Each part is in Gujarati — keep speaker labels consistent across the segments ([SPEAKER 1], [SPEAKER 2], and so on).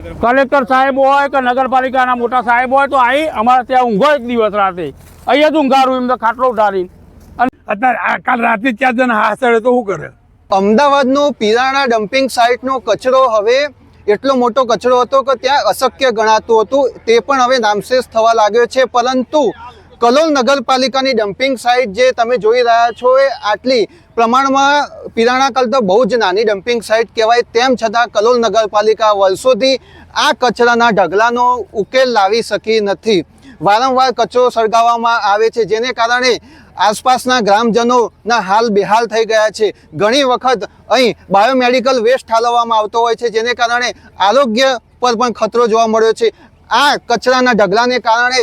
[SPEAKER 1] કલેક્ટર સાહેબ હોય કે નગરપાલિકાના મોટા સાહેબ હોય તો અહીં અમારે ત્યાં ઊંઘો એક દિવસ રાતે. અહીંયા જ ઊંઘારું એમ તો ખાટલો ઉઠાડી
[SPEAKER 2] અત્યારે કાલ રાતે ચાર જણ હાસડે તો શું કરે?
[SPEAKER 3] અમદાવાદનો પીરાણા ડમ્પિંગ સાઇટનો કચરો હવે એટલો મોટો કચરો હતો કે ત્યાં અશક્ય ગણાતું હતું. તે પણ હવે નામશેષ થવા લાગ્યો છે. પરંતુ કલોલ નગરપાલિકાની ડમ્પિંગ સાઇટ જે તમે જોઈ રહ્યા છો એ આટલી પ્રમાણમાં પીરાણા કલ તો બહુ જ નાની ડમ્પિંગ સાઇટ કહેવાય, તેમ છતાં કલોલ નગરપાલિકા વર્ષોથી આ કચરાના ઢગલાનો ઉકેલ લાવી શકી નથી. વારંવાર કચરો સળગાવવામાં આવે છે, જેને કારણે આસપાસના ગ્રામજનોના હાલ બેહાલ થઈ ગયા છે. ઘણી વખત અહીં બાયોમેડિકલ વેસ્ટ ઠાલવવામાં આવતો હોય છે, જેને કારણે આરોગ્ય પર પણ ખતરો જોવા મળ્યો છે. આ કચરાના ઢગલાને કારણે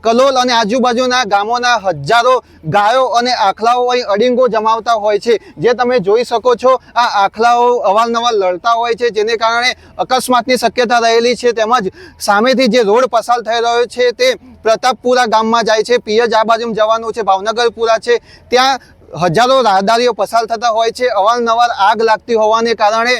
[SPEAKER 3] કલોલ અને આજુબાજુના ગામોના હજારો ગાયો અને આખલાઓ અહીં અડીંગો જમાવતા હોય છે. જે તમે જોઈ શકો છો, આ આખલાઓ અવારનવાર લડતા હોય છે, જેને કારણે અકસ્માતની શક્યતા રહેલી છે. તેમજ સામેથી જે રોડ પસાર થઈ રહ્યો છે તે પ્રતાપપુરા ગામમાં જાય છે. પિયજ આ બાજુ જવાનું છે, ભાવનગરપુરા છે. ત્યાં હજારો રાહદારીઓ પસાર થતા હોય છે. અવારનવાર આગ લાગતી હોવાને કારણે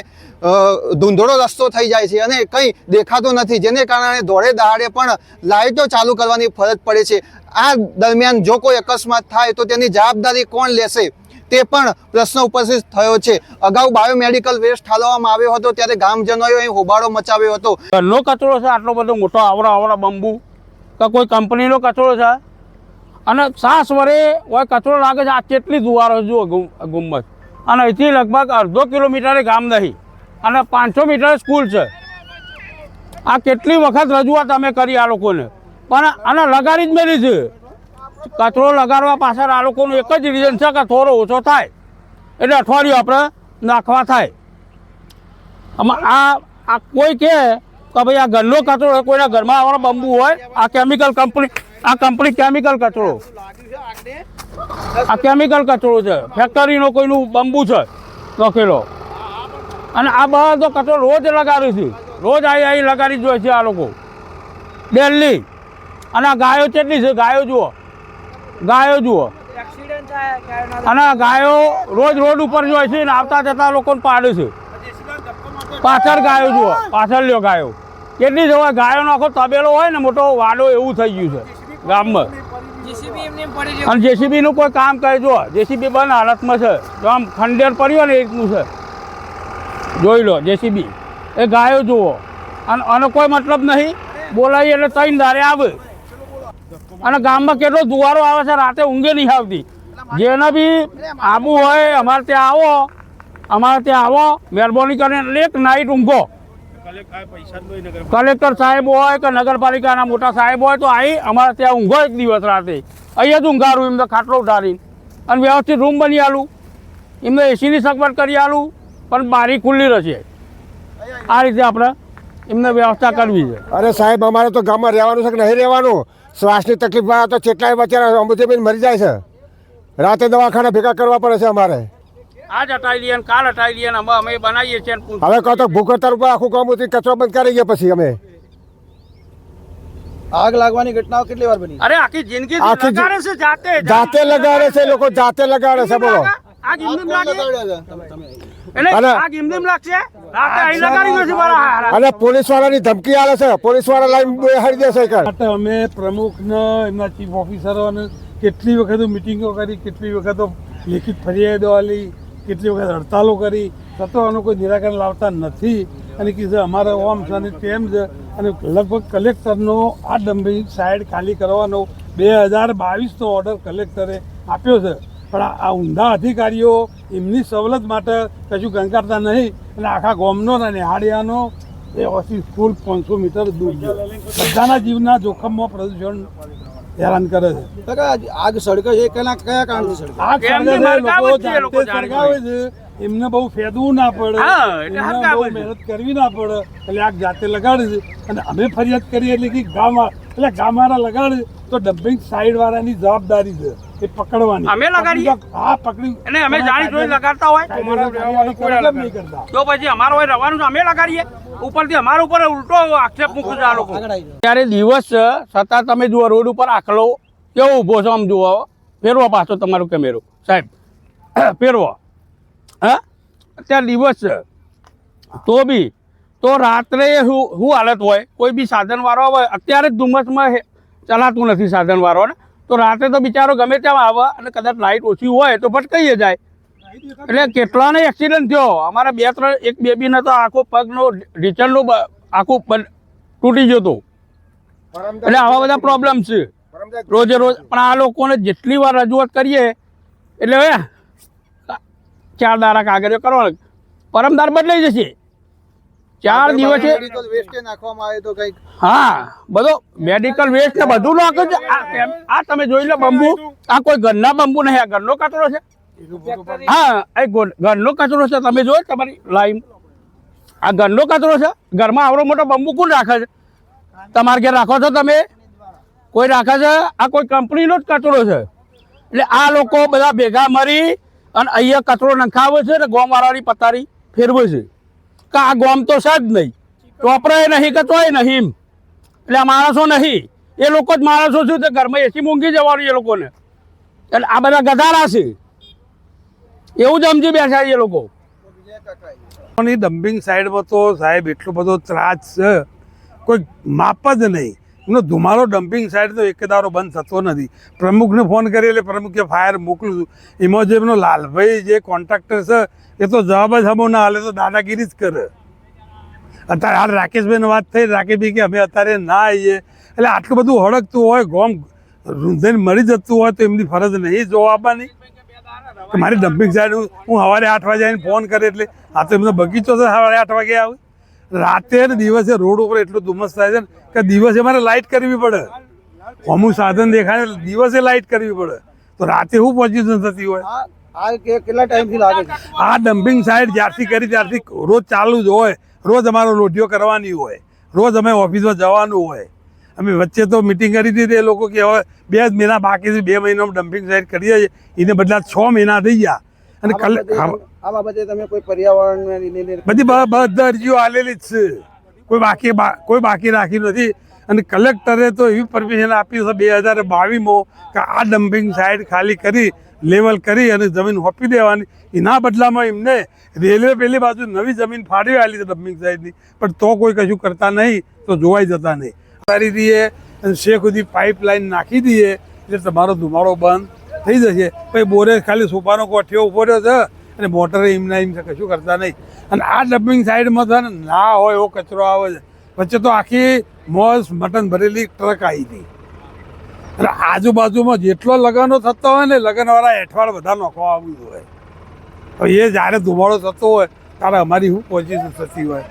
[SPEAKER 3] ધૂંધળો રસ્તો થઈ જાય છે અને કંઈ દેખાતું નથી, જેને કારણે દોડે દહાડે પણ લાઇટો ચાલુ કરવાની ફરજ પડે છે. આ દરમિયાન જો કોઈ અકસ્માત થાય તો તેની જવાબદારી કોણ લેશે? તે પણ પ્રશ્ન ઉપસ્થિત થયો છે. અગાઉ બાયોમેડિકલ વેસ્ટ ઠાલવામાં આવ્યો હતો, ત્યારે ગામજનોએ અહીં હોબાળો મચાવ્યો હતો.
[SPEAKER 1] ઘરનો કચરો છે, આટલો બધો મોટો આવડા આવડા બંબુ. કે કોઈ કંપનીનો કચરો છે? અને સાસ વરે હોય કચરો લાગે છે, આ કેટલી દુવારો જુઓ ગુમ- ગુંબજ અને અહીંથી લગભગ અડધો કિલોમીટરે ગામ નહીં. અને પાંચસો મીટર સ્કૂલ છે. આ કેટલી વખત રજૂઆત અમે કરી આ લોકોને. પણ આને લગાડી જ મેલી છે. કચરો લગાડવા પાછળ આ લોકોનું એક જ રીઝન છે કે થોડો ઓછો થાય. એટલે અઠવાડિયું આપણે નાખવા થાય. આમાં આ આ કોઈ કહે કે ભાઈ આ ઘરનો કચરો હોય, કોઈના ઘરમાં આવવાનો બંબુ હોય, આ કેમિકલ કંપની આ કંપની કેમિકલ કચરો. આ કેમિકલ કચરો છે. ફેક્ટરીનો કોઈનું બંબુ છે. લખેલો અને આ બધો કચરો રોજ લગાડું છે. રોજ આવી આવી લગાડી જોઈએ છે આ લોકો. ડેલી. અને આ ગાયો કેટલી છે? ગાયો જુઓ. ગાયો જુઓ. અને આ ગાયો રોજ રોડ ઉપર જોઈએ છે ને આવતા જતા લોકોને પાડે છે. પાછળ ગાયો જુઓ. પાછળ લ્યો ગાયો. કેટલી જવાય ગાયોનો આખો તબેલો હોય ને મોટો વાડો એવું થઈ ગયું છે ગામમાં. અને જેસીબીનું કોઈ કામ કરે જો જેસીબી બંધ હાલતમાં છે. જો આમ ખંડેર પડ્યો ને એટલું છે. જોઈ લો જેસીબી એ ગાયો જુઓ. અને આનો કોઈ મતલબ નહીં. બોલાવી એટલે ત્રણ દારે આવે. અને ગામમાં કેટલો દુવારો આવે છે, રાતે ઊંઘે નહીં આવતી. જેને બી આબુ હોય, અમારે ત્યાં આવો. અમારે ત્યાં આવો. મહેરબાની કરીને એક નાઇટ ઊંઘો. કલેક્ટર સાહેબ હોય કે નગરપાલિકાના મોટા સાહેબ હોય તો આવી અમારે ત્યાં ઊંઘો એક દિવસ રાતે. અહીંયા જ ઊંઘારું, એમને ખાટલો ઉઠાડીને. અને વ્યવસ્થિત રૂમ બની આલું. એમને એસીની સગવડ કરી આલું. પણ બારી ખુલ્લી રહેશે. આ રીતે આપણે એમને વ્યવસ્થા કરવી છે.
[SPEAKER 4] અરે સાહેબ અમારે તો ગામમાં રહેવાનું છે કે નહીં રહેવાનું? શ્વાસની તકલીફ વાળા તો કેટલાય બચારા અમૃતબેન મરી જાય છે. રાતે દવાખાના ભેગા કરવા પડે છે અમારે.
[SPEAKER 1] આજ હટાવી લઈએ કાલ હટાવી લઈએ અમે અમે બનાવીએ છીએ
[SPEAKER 4] હવે કહો તો ભૂખતર ઉપર આખું ગામ ઉતરી કચરો બંધ કરી ગયા પછી અમે.
[SPEAKER 5] આગ લાગવાની ઘટનાઓ કેટલી વાર બની?
[SPEAKER 1] અરે આખી જિંદગી
[SPEAKER 4] આખી
[SPEAKER 1] લગાડે છે જાતે
[SPEAKER 4] જાતે લગાડે છે લોકો જાતે લગાડે છે બોલો.
[SPEAKER 1] આગ એમનેમ લાગે
[SPEAKER 5] તમે તમે
[SPEAKER 1] એટલે
[SPEAKER 4] અને- પોલીસ વાળાની ધમકી આવે છે. પોલીસવાળા લાઈન બેહાડી દેશે
[SPEAKER 2] માટે અમે પ્રમુખને એમના ચીફ ઓફિસરો કેટલી વખત મિટિંગો કરી કેટલી વખત લેખિત ફરિયાદો આલી કેટલી વખત હડતાલો કરી. છતાં આનું કોઈ નિરાકરણ લાવતા નથી. અને કીધું અમારે ઓમ છે અને તેમ છે અને લગભગ કલેક્ટરનો આ ડમ્પિંગ સાઈડ ખાલી કરવાનો બે હજાર બાવીસનો ઓર્ડર કલેક્ટરે આપ્યો છે. પણ આ ઊંધા અધિકારીઓ એમની સવલત માટે કશું ગણકારતા નહીં અને આખા ગોમનો અને નિહાળિયાનો એ ઓછી સ્કૂલ પાંચસો મીટર દૂર છે. બધાના જીવના જોખમમાં પ્રદૂષણ હેરાન કરે છે.
[SPEAKER 5] આગ સળગે છે. કયા કયા કારણથી સળગે
[SPEAKER 2] આ સળગે છે, લોકો જાતે સળગાવે છે. એમને બહુ ફેદવું ના પડે.
[SPEAKER 1] હા,
[SPEAKER 2] એમને બહુ મહેનત કરવી ના પડે. એટલે આ જાતે લગાડે છે. અને અમે ફરિયાદ કરીએ એટલે કે ગામ એટલે ગામ લગાડે તો ડમ્પિંગ સાઈડ વાળાની જવાબદારી છે. એ પકડવાની.
[SPEAKER 1] અમે લગાડીએ?
[SPEAKER 2] હા પકડી.
[SPEAKER 1] અને અમે જાણી જોઈ લગાડતા હોય.
[SPEAKER 2] અમારા રહેવાનું કોઈ કેમ નહીં કરતા.
[SPEAKER 1] તો પછી અમારો હોય રવાનું અમે લગાડીએ. ઉપરથી અમારા ઉપર ઉલટો આક્ષેપ મૂકે છે આ લોકો. ત્યારે દિવસ છે છતાં તમે જુઓ રોડ ઉપર આખલો કેવો ઊભો છો આમ જુઓ. ફેરવો પાછો તમારો કેમેરો. સાહેબ ફેરવો. હા? અત્યારે દિવસ છે. તો બી, તો રાત્રે શું શું હાલત હોય, કોઈ બી સાધનવાળો હોય, અત્યારે જ ધુમ્મસમાં ચલાતું નથી સાધનવાળો ને તો રાત્રે તો બિચારો ગમે ત્યાં આવે અને કદાચ લાઇટ ઓછી હોય તો ભટકાઈ જાય. એટલે કેટલાને એક્સિડન્ટ થયો? અમારા બે, ત્રણ, એક બેબીને તો આખો પગનો ઢીચણનો આખું તૂટી જતું એટલે આવા બધા પ્રોબ્લેમ છે. રોજે રોજ, પણ આ લોકોને જેટલી વાર રજૂઆત કરીએ, એટલે હવે ચાર દારા કાગળિયો કરવાનો પરમદાર બદલાઈ જશે. ચાર દિવસે હા બધો મેડિકલ વેસ્ટ ને બધું નાખે છે. આ આ તમે જોઈ લો બંબુ. આ કોઈ ઘરના બંબુ નહીં આ ઘરનો કચરો છે. હા એ ઘરનો કચરો છે. તમે જોયો તમારી લાઈન. આ ઘરનો કચરો છે. ઘરમાં આવડો મોટો બંબુ કોણ રાખે છે? તમારે ઘેર રાખો છો તમે? કોઈ રાખે છે? આ કોઈ કંપનીનો જ કચરો છે. એટલે આ લોકો બધા ભેગા મરી અને અહીંયા કચરો નખાવે છે ને ગોમવાળાની પથારી ફેરવે છે. કે આ ગોમ તો છે જ નહીં. ટોપરાય નહીં કે તોય નહીં. એટલે આ માણસો નહીં. એ લોકો જ માણસો છે તે ઘરમાં એસી મૂંઘી જવાનું એ લોકોને. એટલે આ બધા ગધારા છે. એવું જ સમજી બેઠા એ લોકો.
[SPEAKER 2] ની ડમ્પિંગ સાઈડમાં તો સાહેબ એટલો બધો ત્રાસ છે. કોઈ માપ જ નહીં. એનો ધુમાડો ડમ્પિંગ સાઈડ તો એકદારો બંધ થતો નથી. પ્રમુખને ફોન કરી એટલે પ્રમુખે ફાયર મોકલું છું એમાં જે એમનો લાલભાઈ જે કોન્ટ્રાક્ટર છે, એ તો જવાબ જ હમો ના હાલે, તો દાદાગીરી જ કરે. અત્યારે હાલ રાકેશભાઈની વાત થઈ, રાકેશભાઈ કે અમે અત્યારે ના આવીએ. એટલે આટલું બધું હળગતું હોય, ગોમ રૂંધાઈને મરી જતું હોય, તો એમની ફરજ નહીં જોવા આપવાની મારી ડમ્પિંગ સાઈડ હું હું સવારે આઠ વાગે આવીને ફોન કરે એટલે, આ તો એમનો બગીચો છે, સવારે આઠ વાગે આવે. રાતે ને દિવસે રોડ ઉપર એટલું ધુમ્મસ થાય છે ને કે દિવસે મારે લાઇટ કરવી પડે? અમુક સાધન દેખાય દિવસે લાઇટ કરવી પડે. તો રાતે શું પોઝિશન થતી હોય?
[SPEAKER 5] આ કેટલા ટાઈમથી લાગે છે?
[SPEAKER 2] આ ડમ્પિંગ સાઇટ જ્યારથી કરી ત્યારથી રોજ ચાલુ જ હોય. રોજ અમારો લોઢીઓ કરવાની હોય. રોજ અમે ઓફિસમાં જવાનું હોય. અમે વચ્ચે તો મિટિંગ કરી હતી તે એ લોકો કે હવે બે જ મહિના બાકી છે બે મહિનામાં ડમ્પિંગ સાઇટ કરીએ છીએ એને બદલા છ મહિના થઈ ગયા. અને કલ
[SPEAKER 5] આ બાબતે તમે કોઈ પર્યાવરણ
[SPEAKER 2] બધી બધા અરજીઓ આલેલી જ છે. કોઈ બાકી કોઈ બાકી રાખી નથી. અને કલેક્ટરે તો એવી પરમિશન આપી છે બે હજાર બાવીસમાં કે આ ડમ્પિંગ સાઇટ ખાલી કરી લેવલ કરી અને જમીન હોપી દેવાની. એના બદલામાં એમને રેલવે પેલી બાજુ નવી જમીન ફાળવી આવેલી છે ડમ્પિંગ સાઇટની પણ તો કોઈ કશું કરતા નહીં, તો જોવાઈ જતા નહીં. કરી દઈએ અને શેખ સુધી પાઇપલાઇન નાખી દઈએ એટલે તમારો ધુમાડો બંધ થઈ જશે. પછી બોરે ખાલી સોફાનો કોઠિયો ઊભો રહ્યો છે. અને મોટરે એમના એમ કશું કરતા નહીં. અને આ ડમ્પિંગ સાઈડમાં છે ને ના હોય એવો કચરો આવે છે. વચ્ચે તો આખી મોસ મટન ભરેલી ટ્રક આવી હતી. અને આજુબાજુમાં જેટલો લગ્નો થતો હોય ને, લગ્નવાળા હેઠવાળ બધા નોખવા આવ્યું હોય. તો એ જ્યારે ધુમાડો થતો હોય, ત્યારે અમારી શું પોઝિશન થતી હોય?